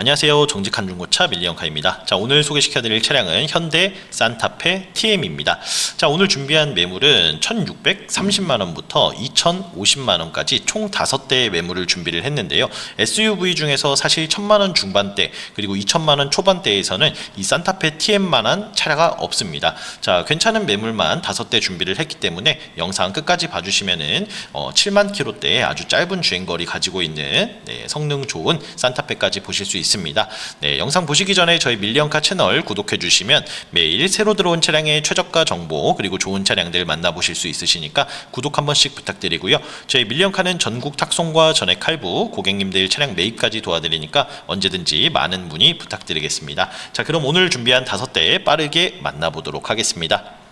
안녕하세요. 정직한 중고차 밀리언카입니다. 자, 오늘 소개시켜드릴 차량은 현대 산타페 TM입니다. 자, 오늘 준비한 매물은 1,630만원부터 2,050만원까지 총 5대의 매물을 준비를 했는데요. SUV 중에서 사실 1,000만원 중반대, 그리고 2,000만원 초반대에서는 이 산타페 TM만한 차량가 없습니다. 자, 괜찮은 매물만 5대 준비를 했기 때문에 영상 끝까지 봐주시면은 어, 7만 킬로대의 아주 짧은 주행거리 가지고 있는 네, 성능 좋은 산타페까지 보실 수 있습니다. 네, 영상 보시기 전에 저희 밀리언카 채널 구독해 주시면 매일 새로 들어온 차량의 최저가 정보 그리고 좋은 차량들 만나보실 수 있으시니까 구독 한 번씩 부탁드리고요. 저희 밀리언카는 전국 탁송과 전액 할부 고객님들 차량 매입까지 도와드리니까 언제든지 많은 문의 부탁드리겠습니다. 자, 그럼 오늘 준비한 다섯 대 빠르게 만나보도록 하겠습니다.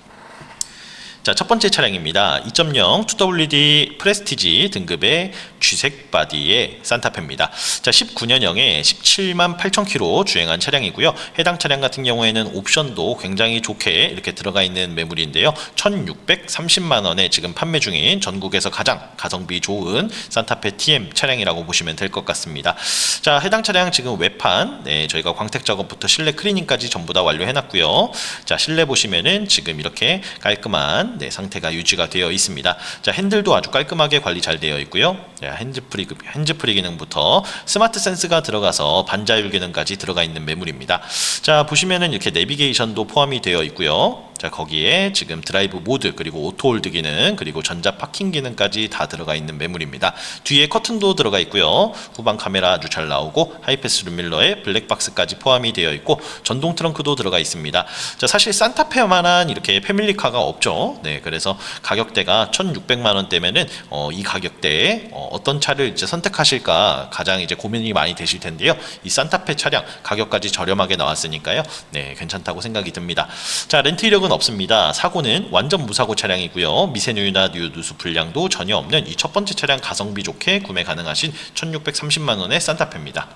자, 첫 번째 차량입니다. 2.0 2WD 프레스티지 등급의 쥐색 바디의 산타페입니다. 자, 19년형에 17만 8천 킬로 주행한 차량이고요. 해당 차량 같은 경우에는 옵션도 굉장히 좋게 이렇게 들어가 있는 매물인데요. 1,630만 원에 지금 판매 중인 전국에서 가장 가성비 좋은 산타페 TM 차량이라고 보시면 될 것 같습니다. 자, 해당 차량 지금 외판 네, 저희가 광택 작업부터 실내 클리닝까지 전부 다 완료해 놨고요. 자, 실내 보시면은 지금 이렇게 깔끔한 네, 상태가 유지가 되어 있습니다. 자, 핸들도 아주 깔끔하게 관리 잘 되어 있고요. 자, 핸즈프리 핸즈프리 기능부터 스마트 센스가 들어가서 반자율 기능까지 들어가 있는 매물입니다. 자, 보시면은 이렇게 내비게이션도 포함이 되어 있고요. 자 거기에 지금 드라이브 모드 그리고 오토 홀드 기능 그리고 전자 파킹 기능까지 다 들어가 있는 매물입니다. 뒤에 커튼도 들어가 있고요. 후방 카메라 아주 잘 나오고 하이패스 룸밀러에 블랙박스까지 포함이 되어 있고 전동 트렁크도 들어가 있습니다. 자 사실 산타페만한 이렇게 패밀리카가 없죠. 네 그래서 가격대가 1,600만 원대면은 어, 이 가격대에 어, 어떤 차를 이제 선택하실까 가장 이제 고민이 많이 되실 텐데요. 이 산타페 차량 가격까지 저렴하게 나왔으니까요. 네 괜찮다고 생각이 듭니다. 자 렌트 이력은 없습니다. 사고는 완전 무사고 차량이고요. 미세누유나 뉴누수 불량도 전혀 없는 이 첫 번째 차량 가성비 좋게 구매 가능하신 1,630만 원의 산타페입니다.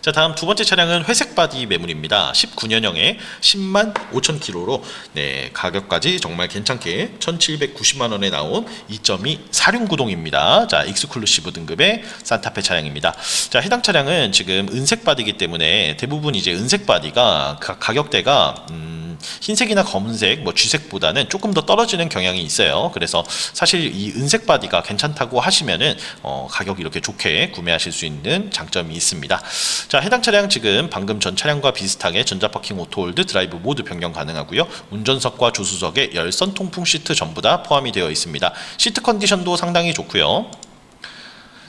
자 다음 두 번째 차량은 회색 바디 매물입니다. 19년형에 10만 5천 킬로로 네 가격까지 정말 괜찮게 1,790만 원에 나온 2.2 사륜구동입니다. 자 익스클루시브 등급의 산타페 차량입니다. 자 해당 차량은 지금 은색 바디이기 때문에 대부분 이제 은색 바디가 가, 가격대가 음, 흰색이나 검은색, 뭐 쥐색보다는 조금 더 떨어지는 경향이 있어요. 그래서 사실 이 은색 바디가 괜찮다고 하시면은 어, 가격 이렇게 좋게 구매하실 수 있는 장점이 있습니다. 자, 해당 차량 지금 방금 전 차량과 비슷하게 전자파킹 오토홀드 드라이브 모드 변경 가능하고요. 운전석과 조수석에 열선 통풍 시트 전부 다 포함이 되어 있습니다. 시트 컨디션도 상당히 좋고요.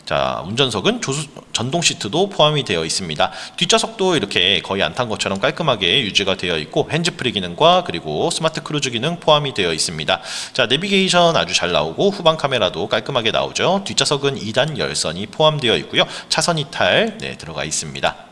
자, 운전석은 조수, 전동 시트도 포함이 되어 있습니다. 뒷좌석도 이렇게 거의 안 탄 것처럼 깔끔하게 유지가 되어 있고 핸즈프리 기능과 그리고 스마트 크루즈 기능 포함이 되어 있습니다. 자, 내비게이션 아주 잘 나오고 후방 카메라도 깔끔하게 나오죠. 뒷좌석은 2단 열선이 포함되어 있고요. 차선 이탈 네, 들어가 있습니다.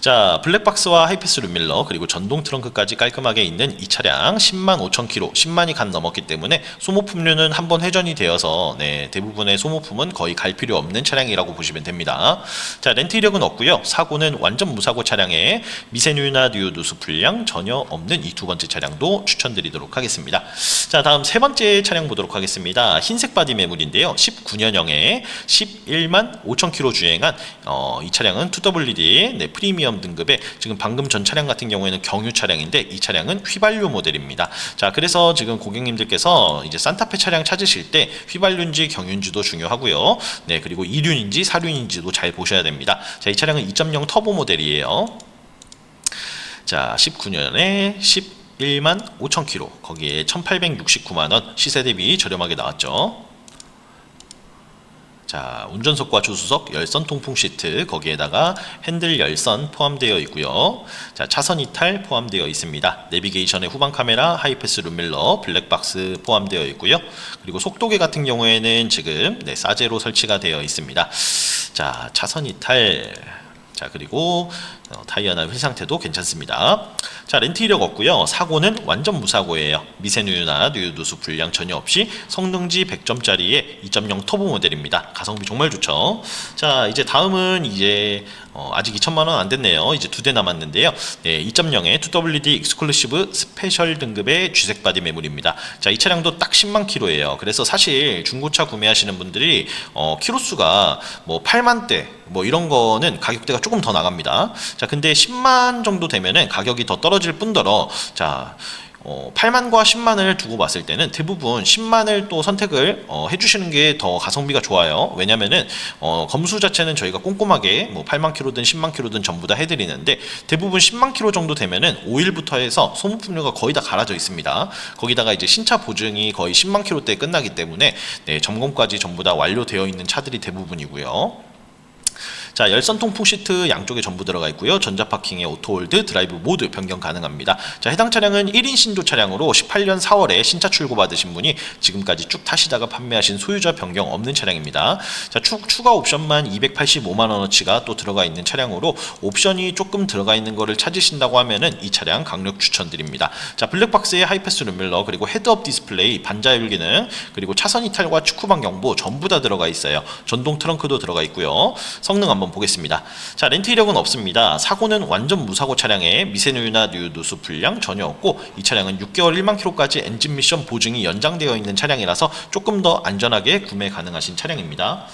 자, 블랙박스와 하이패스 룸밀러 그리고 전동 트렁크까지 깔끔하게 있는 이 차량 10만 5천 킬로, 10만이 간 넘었기 때문에 소모품류는 한 번 회전이 되어서 네, 대부분의 소모품은 거의 갈 필요 없는 차량이라고 보시면 됩니다. 자, 렌트 이력은 없고요. 사고는 완전 무사고 차량에 미세누유나 뉴누수 불량 전혀 없는 이 두 번째 차량도 추천드리도록 하겠습니다. 자, 다음 세 번째 차량 보도록 하겠습니다. 흰색 바디 매물인데요. 19년형에 11만 5천 킬로 주행한 어, 이 차량은 2WD 네, 프리미엄 등급의 지금 방금 전 차량 같은 경우에는 경유 차량인데 이 차량은 휘발유 모델입니다. 자, 그래서 지금 고객님들께서 이제 산타페 차량 찾으실 때 휘발유인지 경유인지도 중요하고요. 네, 그리고 2륜인지 4륜인지도 잘 보셔야 됩니다. 자, 이 차량은 2.0 터보 모델이에요. 자, 19년에 11만 5천 킬로 거기에 1,869만 원 시세 대비 저렴하게 나왔죠. 자, 운전석과 조수석 열선 통풍 시트 거기에다가 핸들 열선 포함되어 있고요. 자, 차선 이탈 포함되어 있습니다. 내비게이션에 후방 카메라, 하이패스 룸밀러, 블랙박스 포함되어 있고요. 그리고 속도계 같은 경우에는 지금 네, 사제로 설치가 되어 있습니다. 자, 차선 이탈 자 그리고 어, 타이어나 휠 상태도 괜찮습니다. 자 렌트 이력 없고요. 사고는 완전 무사고예요. 미세누유나 누유누수 불량 전혀 없이 성능지 100점짜리의 2.0 터보 모델입니다. 가성비 정말 좋죠. 자 이제 다음은 이제 어, 아직 2천만 원 안 됐네요. 이제 두 대 남았는데요. 네, 2.0의 2WD 익스클루시브 스페셜 등급의 쥐색 바디 매물입니다. 자, 이 차량도 딱 10만 킬로예요. 그래서 사실 중고차 구매하시는 분들이 어, 키로수가 뭐 8만 대뭐 이런 거는 가격대가 조금 더 나갑니다. 자, 근데 10만 정도 되면은 가격이 더 떨어질 뿐더러 자, 어, 8만과 10만을 두고 봤을 때는 대부분 10만을 또 선택을 어, 해주시는 게 더 가성비가 좋아요. 왜냐면은 어, 검수 자체는 저희가 꼼꼼하게 뭐 8만 킬로든 10만 킬로든 전부 다 해드리는데 대부분 10만 킬로 정도 되면은 오일부터 해서 소모품료가 거의 다 갈아져 있습니다. 거기다가 이제 신차 보증이 거의 10만 킬로대에 끝나기 때문에 네, 점검까지 전부 다 완료되어 있는 차들이 대부분이고요. 자, 열선 통풍 시트 양쪽에 전부 들어가 있고요. 전자 파킹에 오토홀드, 드라이브 모드 변경 가능합니다. 자, 해당 차량은 1인 신조 차량으로 18년 4월에 신차 출고 받으신 분이 지금까지 쭉 타시다가 판매하신 소유자 변경 없는 차량입니다. 자, 추, 추가 옵션만 285만 원어치가 또 들어가 있는 차량으로 옵션이 조금 들어가 있는 거를 찾으신다고 하면은 이 차량 강력 추천드립니다. 자, 블랙박스에 하이패스 룸밀러 그리고 헤드업 디스플레이, 반자율 기능 그리고 차선 이탈과 축구방 경보 전부 다 들어가 있어요. 전동 트렁크도 들어가 있고요. 성능 한번 보겠습니다. 자, 렌트 이력은 없습니다. 사고는 완전 무사고 차량에 미세누유나 누수 불량 전혀 없고 이 차량은 6개월 1만 킬로까지 엔진 미션 보증이 연장되어 있는 차량이라서 조금 더 안전하게 구매 가능하신 차량입니다.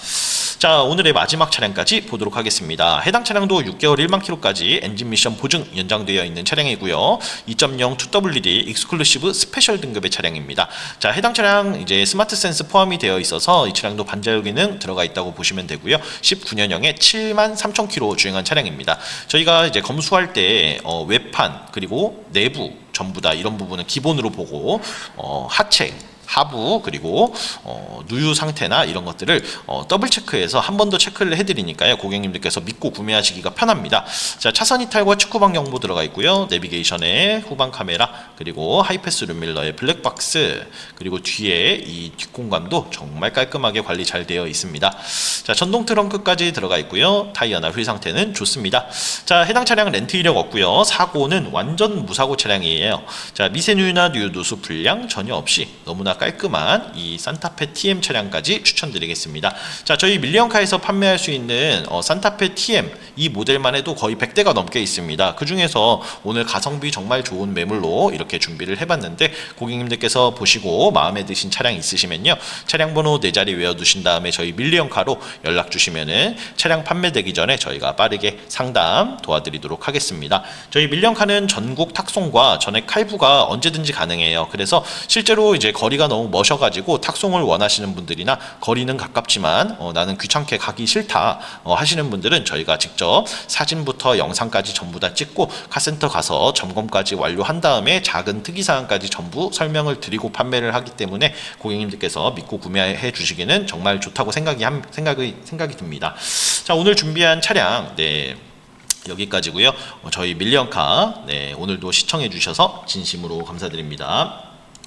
자, 오늘의 마지막 차량까지 보도록 하겠습니다. 해당 차량도 6개월 1만 킬로까지 엔진 미션 보증 연장되어 있는 차량이고요. 2.0 2WD 익스클루시브 스페셜 등급의 차량입니다. 자, 해당 차량 이제 스마트 센스 포함이 되어 있어서 이 차량도 반자율 기능 들어가 있다고 보시면 되고요. 19년형에 7만 3천 킬로 주행한 차량입니다. 저희가 이제 검수할 때 어, 외판 그리고 내부 전부 다 이런 부분은 기본으로 보고 어, 하체 하부 그리고 어, 누유 상태나 이런 것들을 어, 더블 체크해서 한 번 더 체크를 해드리니까요 고객님들께서 믿고 구매하시기가 편합니다. 자 차선 이탈과 측후방 경보 들어가 있고요 내비게이션에 후방 카메라 그리고 하이패스 룸밀러의 블랙박스 그리고 뒤에 이 뒷공간도 정말 깔끔하게 관리 잘 되어 있습니다. 자 전동 트렁크까지 들어가 있고요 타이어나 휠 상태는 좋습니다. 자 해당 차량 렌트 이력 없고요 사고는 완전 무사고 차량이에요. 자 미세누유나 누수 불량 전혀 없이 너무나 깔끔한 이 산타페 TM 차량까지 추천드리겠습니다. 자, 저희 밀리언카에서 판매할 수 있는 어, 산타페 TM 이 모델만 해도 거의 100대가 넘게 있습니다. 그 중에서 오늘 가성비 정말 좋은 매물로 이렇게 준비를 해봤는데 고객님들께서 보시고 마음에 드신 차량 있으시면요. 차량 번호 네 자리 외워두신 다음에 저희 밀리언카로 연락 주시면은 차량 판매되기 전에 저희가 빠르게 상담 도와드리도록 하겠습니다. 저희 밀리언카는 전국 탁송과 전액 할부가 언제든지 가능해요. 그래서 실제로 이제 거리가 너무 머셔가지고 탁송을 원하시는 분들이나 거리는 가깝지만 어, 나는 귀찮게 가기 싫다 어, 하시는 분들은 저희가 직접 사진부터 영상까지 전부 다 찍고 카센터 가서 점검까지 완료한 다음에 작은 특이사항까지 전부 설명을 드리고 판매를 하기 때문에 고객님들께서 믿고 구매해 주시기는 정말 좋다고 생각이 함- 생각이 생각이 듭니다. 자 오늘 준비한 차량 네. 여기까지고요. 어, 저희 밀리언카 네, 오늘도 시청해 주셔서 진심으로 감사드립니다.